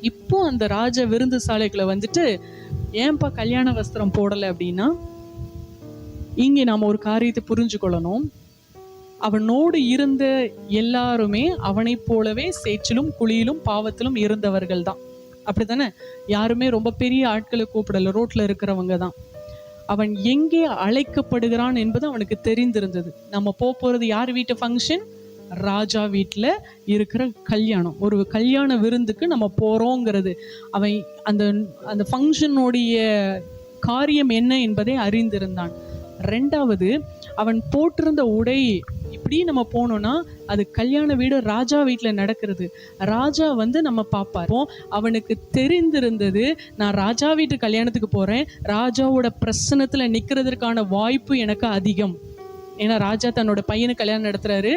இப்போ அந்த ராஜ விருந்து சாலைகளை வந்துட்டு ஏன்பா கல்யாண வஸ்திரம் போடலை அப்படின்னா இங்கே நாம் ஒரு காரியத்தை புரிஞ்சு கொள்ளணும். அவனோடு இருந்த எல்லாருமே அவனைப் போலவே சேற்றிலும் குழியிலும் பாவத்திலும் இருந்தவர்கள் தான். அப்படித்தானே? யாருமே ரொம்ப பெரிய ஆட்களை கூப்பிடல. ரோட்ல இருக்கிறவங்க தான். அவன் எங்கே அழைக்கப்படுகிறான் என்பது அவனுக்கு தெரிந்திருந்தது. நம்ம போக போறது யார் வீட்டு ஃபங்க்ஷன் ராஜா வீட்டில் இருக்கிற கல்யாணம். ஒரு கல்யாண விருந்துக்கு நம்ம போகிறோங்கிறது அவன் அந்த அந்த ஃபங்க்ஷனுடைய காரியம் என்ன என்பதை அறிந்திருந்தான். ரெண்டாவது அவன் போட்டிருந்த உடை இப்படி நம்ம போனோம்னா அது கல்யாண வீடு ராஜா வீட்டில் நடக்கிறது. ராஜா வந்து நம்ம பார்ப்பார் அவனுக்கு தெரிந்திருந்தது நான் ராஜா வீட்டு கல்யாணத்துக்கு போகிறேன் ராஜாவோட பிரசனத்தில் நிற்கிறதுக்கான வாய்ப்பு எனக்கு அதிகம். ஏன்னா ராஜா தன்னோட பையனை கல்யாணம் நடத்துறாரு.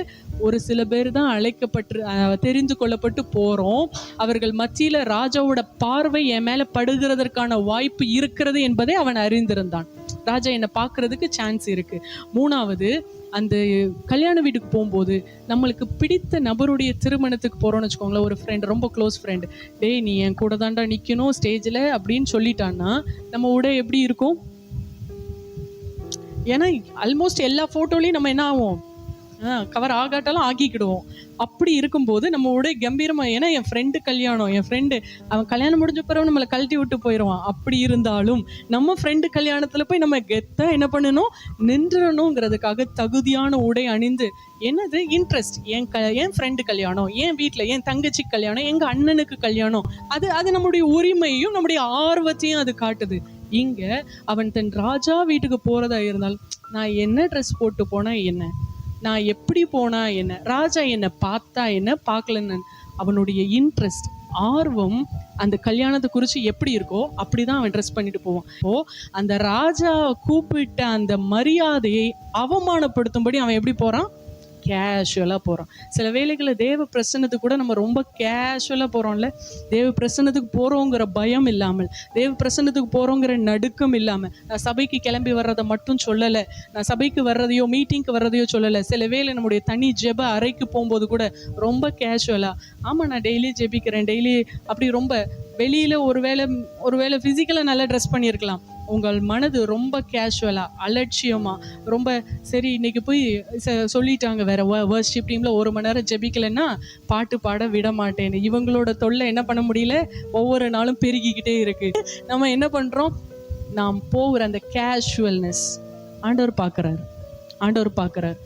ஒரு சில பேர் தான் அழைக்கப்பட்டு தெரிந்து கொள்ளப்பட்டு போகிறோம் அவர்கள் மத்தியில் ராஜாவோட பார்வை என் மேலே படுகிறதற்கான வாய்ப்பு இருக்கிறது என்பதை அவன் அறிந்திருந்தான். ராஜா என்னை பார்க்கறதுக்கு சான்ஸ் இருக்குது மூணாவது அந்த கல்யாண வீட்டுக்கு போகும்போது நம்மளுக்கு பிடித்த நபருடைய திருமணத்துக்கு போகிறோம்னு வச்சுக்கோங்களேன். ஒரு ஃப்ரெண்ட் ரொம்ப க்ளோஸ் ஃப்ரெண்ட் டேய் நீ என் கூட தாண்டா நிற்கணும் ஸ்டேஜில் அப்படின்னு சொல்லிட்டான்னா நம்ம உடை எப்படி இருக்கும்? ஏன்னா ஆல்மோஸ்ட் எல்லா ஃபோட்டோலையும் நம்ம என்ன ஆகும் கவர் ஆகாட்டாலும் ஆக்கிக்கிடுவோம் அப்படி இருக்கும்போது நம்ம உடை கம்பீரமாக ஏன்னா என் ஃப்ரெண்டு கல்யாணம் என் ஃப்ரெண்டு அவன் கல்யாணம் முடிஞ்ச பிறகு நம்மளை கழட்டி விட்டு போயிடுவான். அப்படி இருந்தாலும் நம்ம ஃப்ரெண்டு கல்யாணத்தில் போய் நம்ம கெத்தாக என்ன பண்ணணும்? நின்றணுங்கிறதுக்காக தகுதியான உடை அணிந்து என்னது? இன்ட்ரெஸ்ட் என் க என் ஃப்ரெண்டு கல்யாணம் என் வீட்டில் என் தங்கச்சி கல்யாணம் எங்கள் அண்ணனுக்கு கல்யாணம். அது அது நம்முடைய உரிமையும் நம்முடைய ஆர்வத்தையும் அது காட்டுது. இங்க அவன் தன் ராஜா வீட்டுக்கு போறதா இருந்தால் நான் என்ன ட்ரெஸ் போட்டு போனா என்ன? நான் எப்படி போனா என்ன? ராஜா என்னை பார்த்தா என்ன? பார்க்கலன்னு அவனுடைய இன்ட்ரெஸ்ட் ஆர்வம் அந்த கல்யாணத்தை குறித்து எப்படி இருக்கோ அப்படிதான் அவன் ட்ரெஸ் பண்ணிட்டு போவான். ஓ அந்த ராஜா கூப்பிட்ட அந்த மரியாதையை அவமானப்படுத்தும்படி அவன் எப்படி போறான்? கேஷுவலாக போகிறோம் சில வேளைகளில் தேவ பிரசன்னத்துக்கு கூட நம்ம ரொம்ப கேஷுவலாக போகிறோம்ல தேவ பிரசன்னத்துக்கு போகிறோங்கிற பயம் இல்லாமல் தேவ பிரசன்னத்துக்கு போகிறோங்கிற நடுக்கம் இல்லாமல் நான் சபைக்கு கிளம்பி வர்றதை மட்டும் சொல்லலை நான் சபைக்கு வர்றதையோ மீட்டிங்க்கு வர்றதையோ சொல்லலை சில வேளை நம்முடைய தனி ஜெப அறைக்கு போகும்போது கூட ரொம்ப கேஷுவலாக ஆமாம் நான் டெய்லி ஜெபிக்கிறேன் டெய்லி அப்படி ரொம்ப வெளியில் ஒரு வேளை ஒரு வேளை ஃபிசிக்கலாக நல்லா ட்ரெஸ் பண்ணியிருக்கலாம். உங்கள் மனது ரொம்ப கேஷுவலாக அலட்சியமாக ரொம்ப சரி இன்னைக்கு போய் ச- சொல்லிட்டாங்க வேற வர்ஷிப் டீமில் ஒரு மணி நேரம் ஜெபிக்கலைன்னா பாட்டு பாட விட மாட்டேன்னு. இவங்களோட தொல்லை என்ன பண்ண முடியல? ஒவ்வொரு நாளும் பெருகிக்கிட்டே இருக்கு. நம்ம என்ன பண்ணுறோம் நாம் போகிற அந்த கேஷுவல்னஸ் ஆண்டவர் பார்க்குறாரு. ஆண்டவர் பார்க்குறாரு.